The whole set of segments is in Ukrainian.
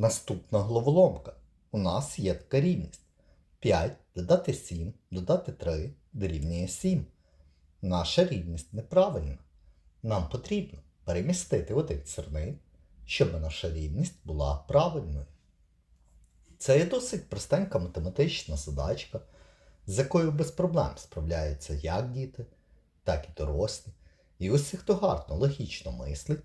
Наступна головоломка. У нас є така рівність. 5 додати 7, додати 3 дорівнює 7. Наша рівність неправильна. Нам потрібно перемістити один сірник, щоб наша рівність була правильною. Це є досить простенька математична задачка, з якою без проблем справляються як діти, так і дорослі. І усі, хто гарно логічно мислить,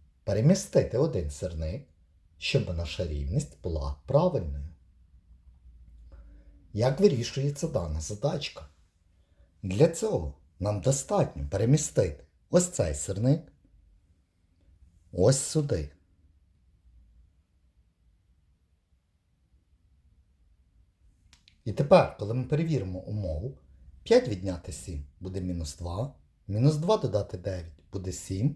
перемістити один сирник, щоб наша рівність була правильною. Як вирішується дана задачка? Для цього нам достатньо перемістити ось цей сирник ось сюди. І тепер, коли ми перевіримо умову, 5 відняти 7 буде мінус 2, мінус 2 додати 9 буде 7,